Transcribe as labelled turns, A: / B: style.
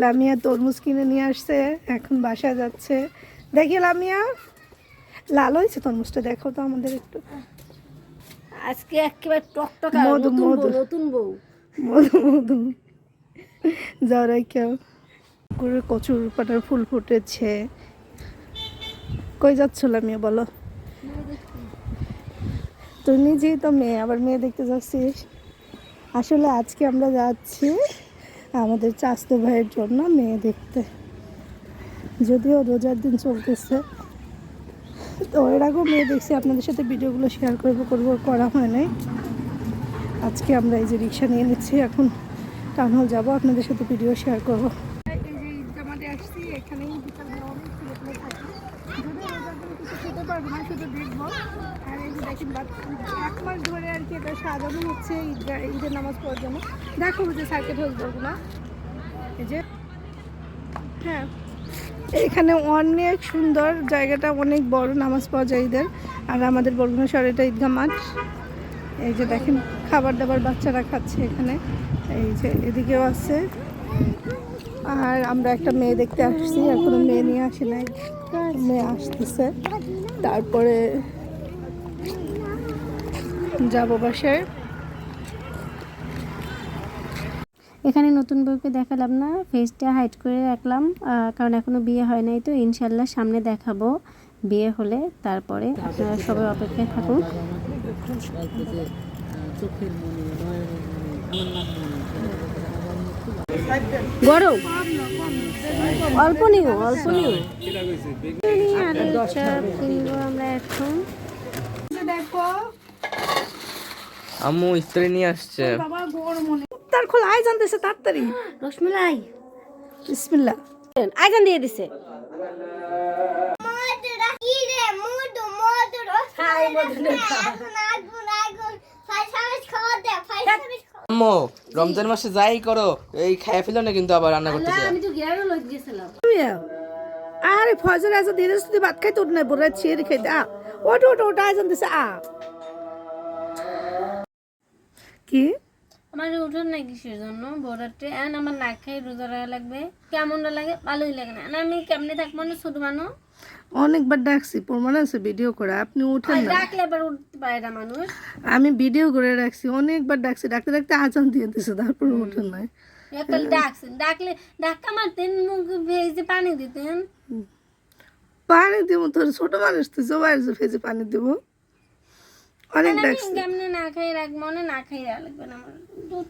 A: লামিয়া তরমুজ কিনে নিয়ে আসছে এখন বাসায় যাচ্ছে। দেখি লামিয়া। লাল হয়েছে তরমুজটা দেখো তো আমাদের একটু।
B: আজকে একেবারে টকটকা
A: মধু, মধু।
B: নতুন বউ।
A: মধু মধু। জরাই কেউ। করে কচুর পাটার ফুল ফুটেছে। কই যাচ্ছ লামিয়া বলো। তুই নিজেই তো মেয়ে আবার মেয়ে দেখতে যাচ্ছিস। আসলে আজকে আমরা যাচ্ছি আমাদের চাস্তো ভাইয়ের জন্য মেয়ে দেখতে। যদিও রোজার দিন চলতেছে, তো এর আগেও মেয়ে দেখছি, আপনাদের সাথে ভিডিওগুলো শেয়ার করব করব করা হয় নাই। আজকে আমরা এই যে রিক্সা নিয়ে নিচ্ছি, এখন টানহল যাব, আপনাদের সাথে ভিডিও শেয়ার করব। এই যে আসছি, এখানেই এক মাস ধরে আর কি এটা হচ্ছে ঈদের নামাজ পড়ার জন্য যে এই যে হ্যাঁ এখানে অনেক সুন্দর জায়গাটা, অনেক বড় নামাজ পড়া যায় ঈদের। আর আমাদের বরগুনা শহরে এটা ঈদগাহ মাঠ। এই যে দেখেন, খাবার দাবার বাচ্চারা খাচ্ছে এখানে। এই যে এদিকেও আছে। আর আমরা একটা মেয়ে দেখতে আসছি এখনও মেয়ে নিয়ে আসি নাই। মেয়ে আসতেছে। তারপরে যাব বাসায়।
B: এখানে নতুন বউকে দেখালাম না ফেসটা হাইড করে রাখলাম। কারণ এখনও বিয়ে হয় নাই তো ইনশাল্লাহ সামনে দেখাবো বিয়ে হলে। তারপরে আপনারা সবাই অপেক্ষায় থাকুন গরম? অল্প নিও অল্প নিও। কিনবো আমরা এখন
A: দেখো
C: আম্মু স্ত্রী নিয়ে আসছে।
A: বাবা গরম মনে তার খোলা আয় জানতেছে তাড়াতাড়ি।
B: রসমালাই।
A: বিসমিল্লাহ।
B: আইজান দিয়ে দিছে।
C: আম্মু রমজান মাসে যাই করো এই খাইয়া ফেলো না কিন্তু আবার রান্না করতে
B: আমি তো গিয়ারও লই গেছিলাম।
A: আরে ফজর আজ ধীরে সুস্থে ভাত খাইতে উঠ না বড় ছিঁড়ে খাই দা ওটা ওটা ওটা আজ দিছে আ। কি?
B: আমার উঠোন না কিসের জন্য? বড়াতে এন আমার না খাই রোজা রাখা লাগবে। কেমন লাগে ভালোই লাগে না। আমি কেমনে থাকব না ছোট মানুষ?
A: অনেকবার ডাকছি প্রমাণ আছে ভিডিও করে। আপনি উঠেন না।
B: ডাকলে এবার উঠতে পারে না মানুষ।
A: আমি ভিডিও করে রাখছি অনেকবার ডাকছি। ডাকতে ডাকতে আজান দিয়ে দিছে তারপর উঠেন নাই।
B: একবার ডাকছেন। ডাকলে ধাক্কা মারতেন মুখ ভেজে পানি দিতেন।
A: পানি দিব তোর ছোট মানুষ তুই জবাই ফেজে পানি দিব। অনেক
B: আমি না খাই রাখব না না খাই রাখা লাগবে না আমার। দুধ